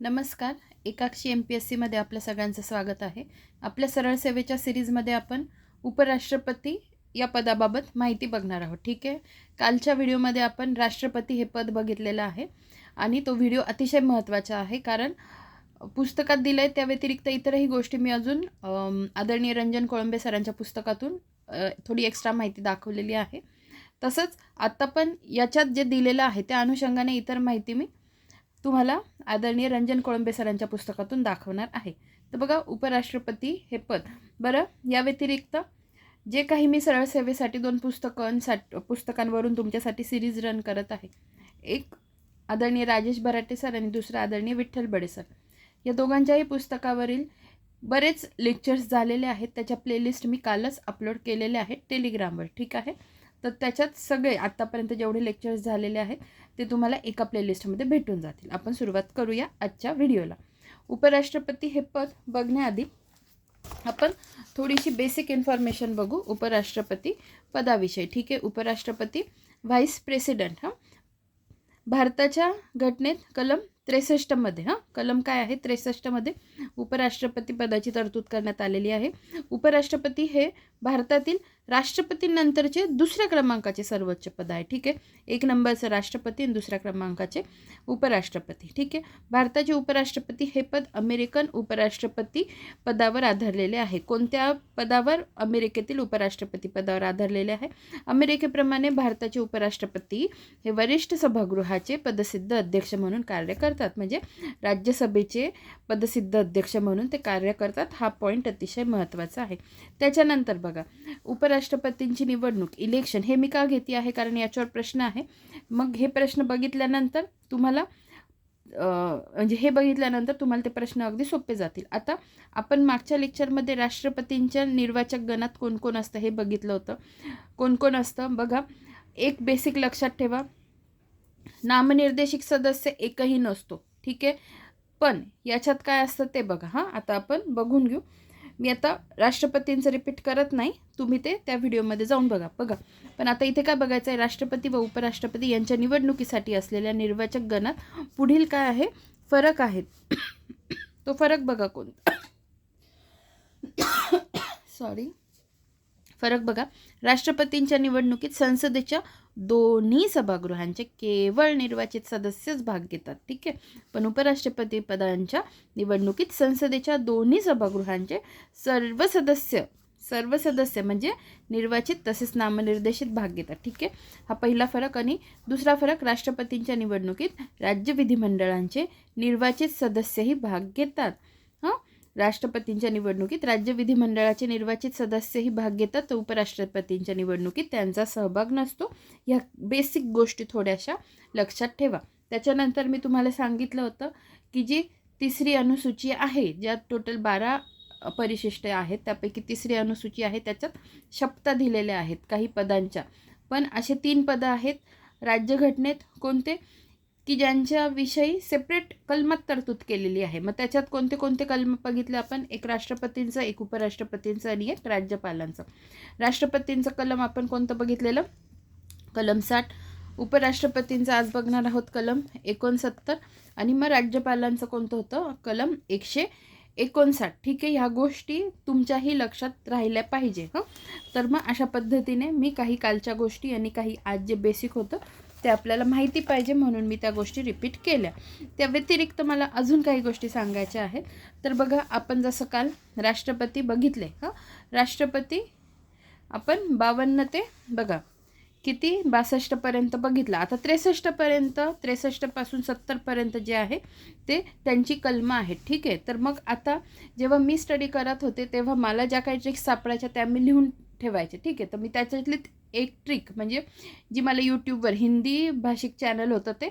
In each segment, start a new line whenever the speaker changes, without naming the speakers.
नमस्कार. एकाक्षी M P S सीमध्ये आपल्या सगळ्यांचं स्वागत आहे. आपल्या सरळ सेवेच्या सिरीजमध्ये आपण उपराष्ट्रपती या पदाबाबत माहिती बघणार आहोत. ठीक आहे? कालच्या व्हिडिओमध्ये आपण राष्ट्रपती हे पद बघितलेलं आहे आणि तो व्हिडिओ अतिशय महत्त्वाचा आहे कारण पुस्तकात दिलं आहे त्या व्यतिरिक्त इतरही गोष्टी मी अजून आदरणीय रंजन कोळंबे सरांच्या पुस्तकातून थोडी एक्स्ट्रा माहिती दाखवलेली आहे. तसंच आत्ता पण याच्यात जे दिलेलं आहे त्या अनुषंगाने इतर माहिती मी तुम्हाला आदरणीय रंजन कोळंबे सरांच्या पुस्तकातून दाखवणार आहे. तर बघा उपराष्ट्रपती हे पद. बरं या व्यतिरिक्त जे काही मी सरळ सेवेसाठी दोन पुस्तकांसाठी पुस्तकांवरून तुमच्यासाठी सिरीज रन करत आहे. एक आदरणीय राजेश बराटे सर आणि दुसरं आदरणीय विठ्ठल बडे सर. या दोघांच्याही पुस्तकावरील बरेच लेक्चर्स झालेले आहेत. त्याच्या प्लेलिस्ट मी कालच अपलोड केलेले आहेत टेलिग्रामवर ठीक आहे? तर त्याच्यात सगळे आत्तापर्यंत जेवढे लेक्चर्स झालेले आहेत ते तुम्हाला एका प्लेलिस्टमध्ये भेटून जातील. आपण सुरुवात करूया आजच्या व्हिडिओला उपराष्ट्रपती हे पद बघण्याआधी आपण थोडीशी बेसिक इन्फॉर्मेशन बघू उपराष्ट्रपती पदाविषयी. ठीक आहे? उपराष्ट्रपती व्हाईस प्रेसिडेंट हां? भारताच्या घटनेत कलम त्रेसष्टमध्ये हां? कलम काय आहे? त्रेसष्टमध्ये उपराष्ट्रपती पदाची तरतूद करण्यात आलेली आहे. उपराष्ट्रपती हे भारतातील राष्ट्रपतींनंतरचे दुसऱ्या क्रमांकाचे सर्वोच्च पद आहे. ठीक आहे? एक नंबरचं राष्ट्रपती आणि दुसऱ्या क्रमांकाचे उपराष्ट्रपती. ठीक आहे? भारताचे उपराष्ट्रपती हे पद अमेरिकन उपराष्ट्रपती पदावर आधारलेले आहे. कोणत्या पदावर? अमेरिकेतील उपराष्ट्रपती पदावर आधारलेले आहे. अमेरिकेप्रमाणे भारताचे उपराष्ट्रपती हे वरिष्ठ सभागृहाचे पदसिद्ध अध्यक्ष म्हणून कार्य करतात. म्हणजे राज्यसभेचे पदसिद्ध अध्यक्ष म्हणून ते कार्य करतात. हा पॉईंट अतिशय महत्त्वाचा आहे. त्याच्यानंतर बघा. उपराष्ट्रपतींची निवडणूक इलेक्शन हे मी का घेते आहे? कारण याच्यावर प्रश्न आहे. मग हे प्रश्न बघितल्यानंतर तुम्हाला म्हणजे हे बघितल्यानंतर तुम्हाला ते प्रश्न अगदी सोपे जातील. आता आपण मागच्या लेक्चरमध्ये राष्ट्रपतींच्या निर्वाचक गणात कोण कोण असतं हे बघितलं होतं. कोण कोण असतं? बघा एक बेसिक लक्षात ठेवा. नामनिर्देशित सदस्य एकही नसतो. ठीक आहे? पण याच्यात काय असतं ते बघा. हां आता आपण बघून घेऊ. मी आता राष्ट्रपतींचं रिपीट करत नाही. तुम्ही ते त्या व्हिडिओमध्ये जाऊन बघा. बघा. पण आता इथे काय बघायचं आहे राष्ट्रपती व उपराष्ट्रपती यांच्या निवडणुकीसाठी असलेल्या निर्वाचक गणात पुढील काय आहे? फरक आहेत तो फरक बघा कोणता सॉरी फरक बघा. राष्ट्रपतींच्या निवडणुकीत संसदेच्या दोन्ही सभागृहांचे केवळ निर्वाचित सदस्यच भाग घेतात. ठीक आहे? पण उपराष्ट्रपती पदांच्या निवडणुकीत संसदेच्या दोन्ही सभागृहांचे सर्व सदस्य सर्व सदस्य म्हणजे निर्वाचित तसेच नामनिर्देशित भाग घेतात. ठीक आहे? हा पहिला फरक आणि दुसरा फरक राष्ट्रपतींच्या निवडणुकीत राज्य विधिमंडळांचे निर्वाचित सदस्यही भाग घेतात. हां? राष्ट्रपतींच्या निवडणुकीत राज्य विधिमंडळाचे निर्वाचित सदस्यही भाग घेतात. तर उपराष्ट्रपतींच्या निवडणुकीत त्यांचा सहभाग नसतो. ह्या बेसिक गोष्टी थोड्याशा लक्षात ठेवा. त्याच्यानंतर मी तुम्हाला सांगितलं होतं की जी तिसरी अनुसूची आहे ज्यात टोटल बारा परिशिष्ट आहेत त्यापैकी तिसरी अनुसूची आहे त्याच्यात शपथा दिलेल्या आहेत काही पदांच्या. पण असे तीन पदं आहेत. राज्यघटनेत कोणते? की ज्यांच्याविषयी सेपरेट कलमात तरतूद केलेली आहे. मग त्याच्यात कोणते कोणते कलम बघितले आपण? एक राष्ट्रपतींचं एक उपराष्ट्रपतींचं आणि एक राज्यपालांचं. राष्ट्रपतींचं कलम आपण कोणतं बघितलेलं? कलम साठ. उपराष्ट्रपतींचं आज बघणार आहोत कलम एकोणसत्तर. आणि मग राज्यपालांचं कोणतं होतं? कलम एकशे एकोणसाठ. ठीक आहे ह्या गोष्टी तुमच्याही लक्षात राहिल्या पाहिजे. हं? तर मग अशा पद्धतीने मी काही कालच्या गोष्टी आणि काही आज जे बेसिक होतं ते आपल्याला माहिती पाहिजे म्हणून मी त्या गोष्टी रिपीट केल्या. त्या व्यतिरिक्त मला अजून काही गोष्टी सांगायच्या आहेत. तर बघा आपण जसं काल राष्ट्रपती बघितले हां? राष्ट्रपती आपण बावन्न ते बघा किती? बासष्टपर्यंत बघितलं. आता त्रेसष्टपर्यंत त्रेसष्टपासून सत्तरपर्यंत जे आहे ते त्यांची कलमं आहेत. ठीक आहे? तर मग आता जेव्हा मी स्टडी करत होते तेव्हा मला ज्या काही ट्रिक्स सापडायच्या त्या मी लिहून ठेवायचे. ठीक आहे. तर मी त्याच्यातली एक ट्रिक म्हणजे जी मला यूट्यूबवर हिंदी भाषिक चॅनल होतं ते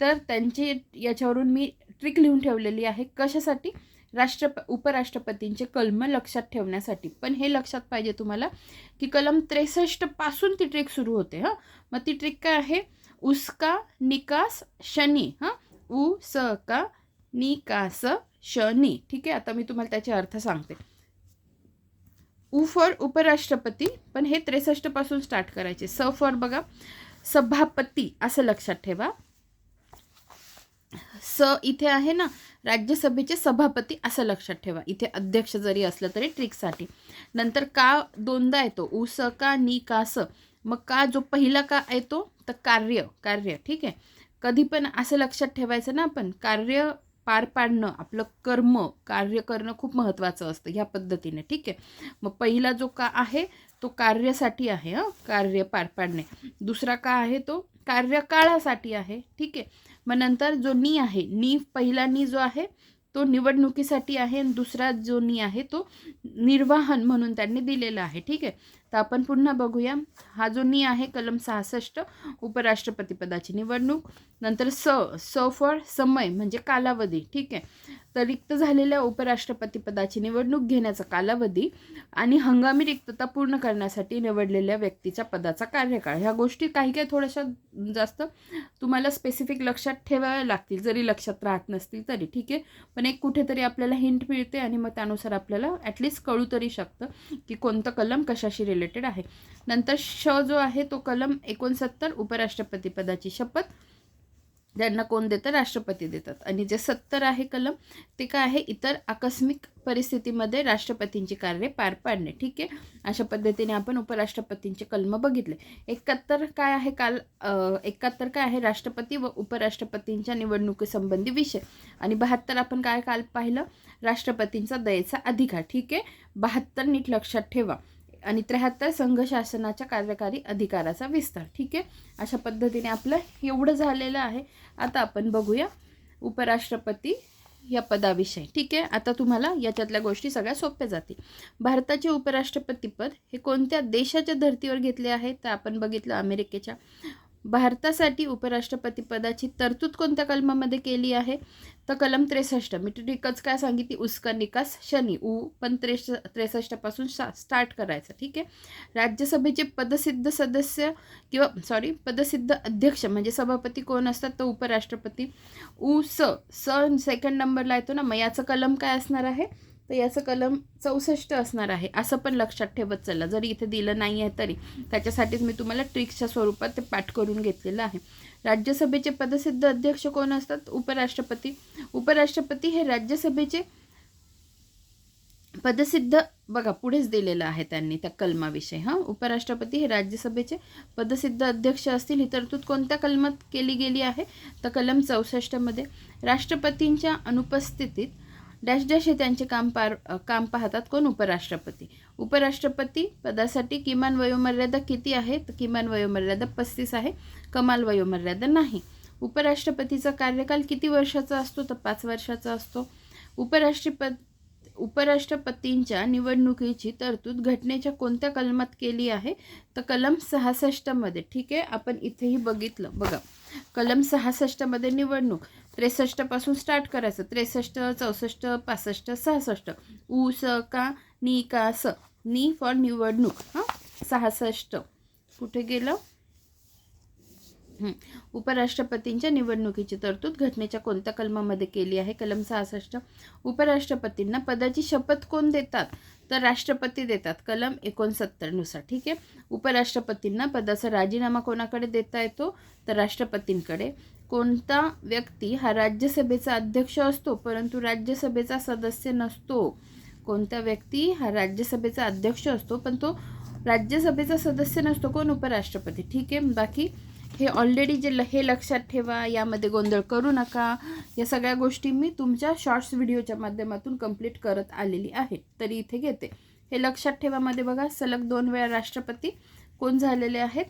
तर त्यांची याच्यावरून मी ट्रिक लिहून ठेवलेली आहे. कशासाठी? राष्ट्रप उपराष्ट्रपतींचे कलम लक्षात ठेवण्यासाठी. पण हे लक्षात पाहिजे तुम्हाला की कलम त्रेसष्टपासून ती ट्रिक सुरू होते हां. मग ती ट्रिक काय आहे? उसका निकास शनी हां. उ स का निकास शनी. ठीक आहे. आता मी तुम्हाला त्याचे अर्थ सांगते. उ फॉर उपराष्ट्रपती पण हे त्रेसष्टपासून स्टार्ट करायचे. स फॉर बघा सभापती असं लक्षात ठेवा. स इथे आहे ना राज्यसभेचे सभापती असं लक्षात ठेवा. इथे अध्यक्ष जरी असलं तरी ट्रिकसाठी. नंतर का दोनदा येतो? उ स का नी का स. मग का जो पहिला का येतो? तर कार्य कार्य. ठीक आहे? कधी पण असं लक्षात ठेवायचं ना आपण. कार्य पार पाडणं आपलं कर्म कार्य करणं खूप महत्त्वाचं असतं ह्या पद्धतीने ठीक आहे? मग पहिला जो का आहे तो कार्यासाठी आहे हं कार्य पार पाडणे. दुसरा का आहे तो? कार्यकाळासाठी आहे ठीक आहे? मग नंतर जो नी आहे नी पहिला नी जो आहे तो निवडणुकीसाठी आहे आणि दुसरा जो नी आहे तो निर्वाहन म्हणून त्यांनी दिलेला आहे ठीक आहे? तर आपण पुन्हा बघूया. हा जो नी आहे कलम सहासष्ट उपराष्ट्रपतीपदाची निवडणूक. नंतर स स फॉर समय म्हणजे कालावधी ठीक आहे? तर रिक्त झालेल्या उपराष्ट्रपतीपदाची निवडणूक घेण्याचा कालावधी आणि हंगामी रिक्तता पूर्ण करण्यासाठी निवडलेल्या व्यक्तीच्या पदाचा कार्यकाळ. ह्या गोष्टी काही काही थोड्याशा जास्त तुम्हाला स्पेसिफिक लक्षात ठेवाव्या लागतील. जरी लक्षात राहत नसतील तरी ठीक आहे? पण एक कुठेतरी आपल्याला हिंट मिळते आणि मग त्यानुसार आपल्याला ॲटलिस्ट कळू तरी शकतं की कोणतं कलम कशाशी रिलेटेड आहे. नंतर श जो आहे तो कलम एकोणसत्तर उपराष्ट्रपती पदाची शपथ. त्यांना कोण देतं? राष्ट्रपती देतात. आणि जे सत्तर आहे कलम ते काय आहे? इतर आकस्मिक परिस्थितीमध्ये राष्ट्रपतींची कार्य पार पाडणे. ठीक आहे? अशा पद्धतीने आपण उपराष्ट्रपतींचे कलम बघितले. एकाहत्तर काय आहे काल एकाहत्तर काय आहे? राष्ट्रपती व उपराष्ट्रपतींच्या निवडणुकीसंबंधी विषय. आणि बहात्तर आपण काय काल पाहिलं? राष्ट्रपतींचा दयेचा अधिकार. ठीक आहे? बहात्तर नीट लक्षात ठेवा. आणि त्र्याहत्तर संघ शासनाच्या कार्यकारी अधिकाराचा विस्तार. ठीक आहे? अशा पद्धतीने आपलं एवढं झालेलं आहे. आता आपण बघूया उपराष्ट्रपती या पदाविषयी. ठीक आहे? आता तुम्हाला याच्यातल्या गोष्टी सगळ्या सोप्या जातील. भारताचे उपराष्ट्रपतीपद हे कोणत्या देशाच्या धर्तीवर घेतले आहे? तर आपण बघितलं अमेरिकेच्या भारतासाठी उपराष्ट्रपती पदाची तरतूद कोणत्या कलमामध्ये केली आहे? तर कलम त्रेसष्ट. मी टिकच काय सांगितली? उसका निकास शनी. उ पण त्रेस त्रेसष्टपासून स्टार्ट करायचं. ठीक आहे? राज्यसभेचे पदसिद्ध सदस्य किंवा सॉरी पदसिद्ध अध्यक्ष म्हणजे सभापती कोण असतात? तर उपराष्ट्रपती. ऊ स. स सेकंड नंबरला येतो ना? मग याचं कलम काय असणार आहे? तर याचं कलम चौसष्ट असणार आहे. असं पण लक्षात ठेवत चला. जरी इथे दिलं नाही आहे तरी. त्याच्यासाठीच मी तुम्हाला ट्रिक्सच्या स्वरूपात ते पाठ करून घेतलेलं आहे. राज्यसभेचे पदसिद्ध अध्यक्ष कोण असतात? उपराष्ट्रपती. उपराष्ट्रपती हे राज्यसभेचे पदसिद्ध बघा पुढेच दिलेलं आहे त्यांनी त्या कलमाविषयी हां? उपराष्ट्रपती हे राज्यसभेचे पदसिद्ध अध्यक्ष असतील. ही तरतूद कोणत्या कलमात केली गेली आहे? तर कलम चौसष्टमध्ये राष्ट्रपतींच्या अनुपस्थितीत डॅश डॅश हे त्यांचे काम पार काम पाहतात कोण? उपराष्ट्रपती. उपराष्ट्रपती पदासाठी किमान वयोमर्यादा किती आहे? तर किमान वयोमर्यादा पस्तीस आहे कमाल वयोमर्यादा नाही. उपराष्ट्रपतीचा कार्यकाल किती वर्षाचा असतो? तर पाच वर्षाचा असतो. उपराष्ट्रपत उपराष्ट्रपतींच्या निवडणुकीची तरतूद घटनेच्या कोणत्या कलमात केली आहे? तर कलम सहासष्टमध्ये. ठीक आहे आपण इथेही बघितलं. बघा कलम सहासष्टमध्ये निवडणूक. त्रेसष्टपासून स्टार्ट करायचं. त्रेसष्ट चौसष्ट पासष्ट सहासष्ट. उ स का नी का स. नी फॉर निवडणूक. हां? सहासष्ट. कुठे गेलं? उपराष्ट्रपतींच्या निवडणुकीची तरतूद घटनेच्या कोणत्या कलमामध्ये केली आहे? कलम सहासष्ट. उपराष्ट्रपतींना पदाची शपथ कोण देतात? तर राष्ट्रपती देतात. कलम एकोणसत्तरनुसार ठीक आहे? उपराष्ट्रपतींना पदाचा राजीनामा कोणाकडे देता येतो? तर राष्ट्रपतींकडे. कोणता व्यक्ती हा राज्यसभेचा अध्यक्ष असतो परंतु राज्यसभेचा सदस्य नसतो. कोणता व्यक्ती हा राज्यसभेचा अध्यक्ष असतो पण तो राज्यसभेचा सदस्य नसतो. कोण? उपराष्ट्रपती. ठीक आहे बाकी हे ऑलरेडी जे ल हे लक्षात ठेवा यामध्ये गोंधळ करू नका. या सगळ्या गोष्टी मी तुमच्या शॉर्ट्स व्हिडिओच्या माध्यमातून कंप्लीट करत आलेली आहे. तरी इथे घेते. हे लक्षात ठेवामध्ये बघा सलग दोन वेळा राष्ट्रपती कोण झालेले आहेत?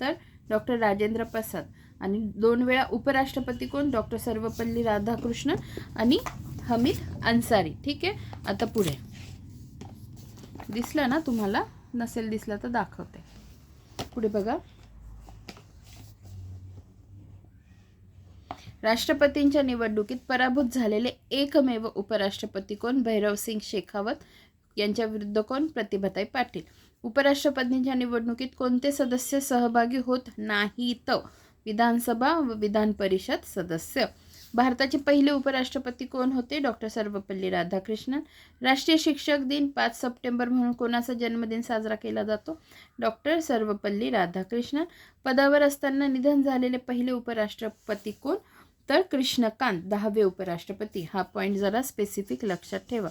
तर डॉक्टर राजेंद्र प्रसाद. आणि दोन वेळा उपराष्ट्रपती कोण? डॉक्टर सर्वपल्ली राधाकृष्ण आणि हमीद अन्सारी. ठीक आहे? आता पुढे. दिसलं ना तुम्हाला? नसेल दिसलं तर दाखवते. पुढे बघा. राष्ट्रपतींच्या निवडणुकीत पराभूत झालेले एकमेव उपराष्ट्रपती कोण? भैरवसिंग शेखावत. यांच्या विरुद्ध कोण? प्रतिभाताई पाटील. उपराष्ट्रपतींच्या निवडणुकीत कोणते सदस्य सहभागी होत नाहीत? विधानसभा व विधान परिषद सदस्य. भारताचे पहिले उपराष्ट्रपती कोण होते? डॉक्टर सर्वपल्ली राधाकृष्णन. राष्ट्रीय शिक्षक दिन पाच सप्टेंबर म्हणून कोणाचा जन्मदिन साजरा केला जातो? डॉक्टर सर्वपल्ली राधाकृष्णन. पदावर असताना निधन झालेले पहिले उपराष्ट्रपती कोण? तर कृष्णकांत दहावे उपराष्ट्रपती. हा पॉईंट जरा स्पेसिफिक लक्षात ठेवा.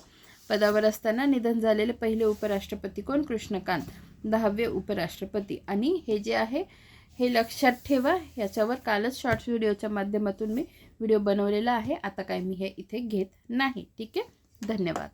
पदावर असताना निधन झालेले पहिले उपराष्ट्रपती कोण? कृष्णकांत दहावे उपराष्ट्रपती. आणि हे जे आहे हे लक्षात ठेवा. याच्यावर कालच शॉर्ट्स व्हिडिओच्या माध्यमातून मी व्हिडिओ बनवलेला आहे. आता काय मी हे इथे घेत नाही. ठीक आहे? धन्यवाद.